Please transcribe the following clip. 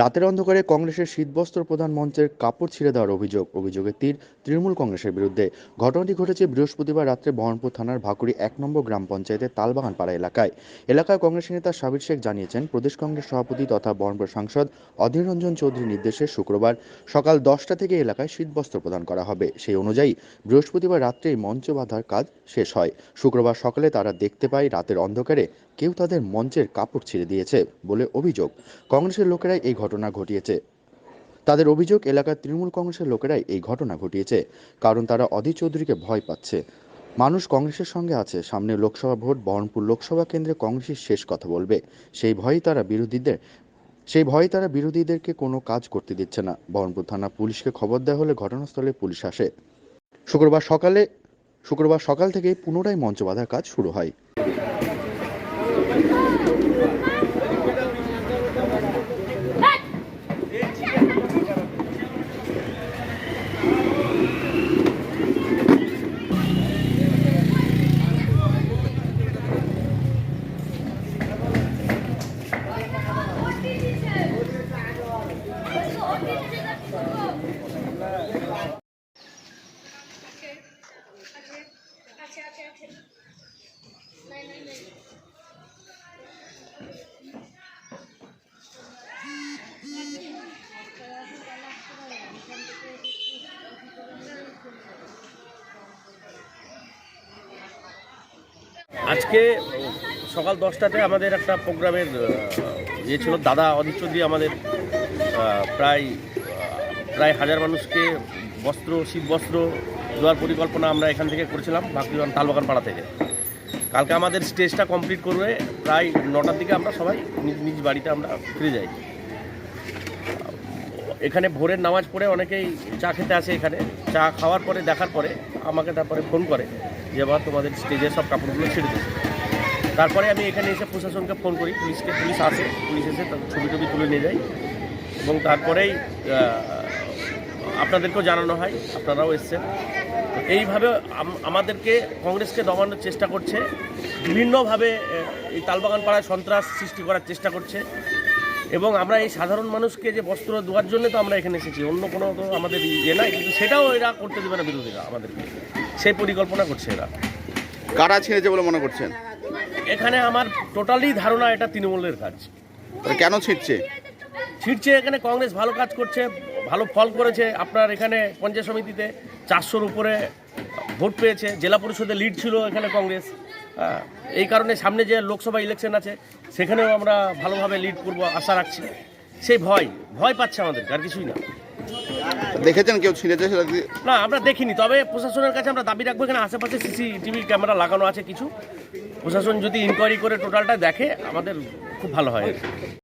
রাতের অন্ধকারে কংগ্রেসের শীতবস্ত্র প্রধান মঞ্চের কাপড় ছিঁড়ে দেওয়ার অভিযোগ অভিযোগের তীর তৃণমূল কংগ্রেসের বিরুদ্ধে। ঘটনাটি ঘটেছে বৃহস্পতিবার রাত্রে বহরমপুর থানার ভাকুড়ি এক নম্বর গ্রাম পঞ্চায়েতের তালবাগান পাড়া এলাকায়। এলাকায় কংগ্রেস নেতা সাবির শেখ জানিয়েছেন, প্রদেশ কংগ্রেস সভাপতি তথা বহরমপুর সাংসদ অধীর রঞ্জন চৌধুরীর নির্দেশে শুক্রবার সকাল দশটা থেকে এলাকায় শীতবস্ত্র প্রদান করা হবে। সেই অনুযায়ী বৃহস্পতিবার রাত্রেই মঞ্চ বাঁধার কাজ শেষ হয়। শুক্রবার সকালে তারা দেখতে পায়, রাতের অন্ধকারে কেউ তাদের মঞ্চের কাপড় ছিঁড়ে দিয়েছে বলে অভিযোগ। কংগ্রেসের লোকেরাই এই ঘটনা ঘটিয়েছে। তাদের অভিযোগ, এলাকার তৃণমূল কংগ্রেসের লোকেরাই এই ঘটনা ঘটিয়েছে, কারণ তারা অধীর চৌধুরীকে ভয় পাচ্ছে। মানুষ কংগ্রেসের সঙ্গে আছে, সামনে লোকসভা ভোট, বহরমপুর লোকসভা কেন্দ্রে কংগ্রেসই শেষ কথা বলবে। সেই ভয়েই তারা বিরোধীদের, সেই ভয়ে তারা বিরোধীদেরকে কোনো কাজ করতে দিচ্ছে না। বহরমপুর থানা পুলিশকে খবর দেওয়া হলে ঘটনাস্থলে পুলিশ আসে। শুক্রবার সকালে, শুক্রবার সকাল থেকে পুনরায় মঞ্চ বাঁধার কাজ শুরু হয়। আজকে সকাল দশটাতে আমাদের একটা প্রোগ্রামের ইয়ে ছিল। দাদা অধীর চৌধুরী আমাদের প্রায় প্রায় হাজার মানুষকে বস্ত্র, শীত বস্ত্র দেওয়ার পরিকল্পনা আমরা এখান থেকে করেছিলাম বাকরিবান তালবাগান পাড়া থেকে। কালকে আমাদের স্টেজটা কমপ্লিট করবে। প্রায় নটার দিকে আমরা সবাই নিজ নিজ বাড়িতে আমরা ফিরে যাই। এখানে ভোরের নামাজ পড়ে অনেকেই চা খেতে আসে এখানে। চা খাওয়ার পরে, দেখার পরে আমাকে তারপরে ফোন করে যে এবার তোমাদের স্টেজের সব কাপড়গুলো ছেড়ে দিচ্ছে তারপরে আমি এখানে এসে প্রশাসনকে ফোন করি, পুলিশকে, পুলিশ আসে, পুলিশ এসে ছবি টবি তুলে নিয়ে যায় এবং তারপরেই আপনাদেরকেও জানানো হয়, আপনারাও এসছেন। এইভাবে আমাদেরকে কংগ্রেসকে দমানোর চেষ্টা করছে, বিভিন্নভাবে এই তালবাগান পাড়ায় সন্ত্রাস সৃষ্টি করার চেষ্টা করছে। এবং আমরা এই সাধারণ মানুষকে যে বস্ত্র দেওয়ার জন্য তো আমরা এখানে এসেছি অন্য কোনো তো আমাদের ইয়ে নাই কিন্তু সেটাও এরা করতে দেবে না বিরোধীরা আমাদেরকে। সেই পরিকল্পনা করছে এরা। কারা ছিঁড়েছে বলে মনে করছেন? এখানে আমার টোটালি ধারণা এটা তৃণমূলের কাজ। কেন ছিঁড়ছে ছিটছে এখানে কংগ্রেস ভালো কাজ করছে ভালো ফল করেছে। আপনার এখানে পঞ্চায়েত সমিতিতে চারশোর উপরে ভোট পেয়েছে জেলা পরিষদে লিড ছিল এখানে কংগ্রেস। এই কারণে সামনে যে লোকসভা ইলেকশন আছে সেখানেও আমরা ভালোভাবে লিড করব আশা রাখছি। সেই ভয় ভয় পাচ্ছে আমাদের আর কিছুই না। দেখেছেন কেউ ছিঁড়েছে না আমরা দেখিনি তবে প্রশাসনের কাছে আমরা দাবি রাখব এখানে আশেপাশে সিসিটিভি ক্যামেরা লাগানো আছে কিছু। প্রশাসন যদি ইনকোয়ারি করে টোটালটা দেখে আমাদের খুব ভালো হয়।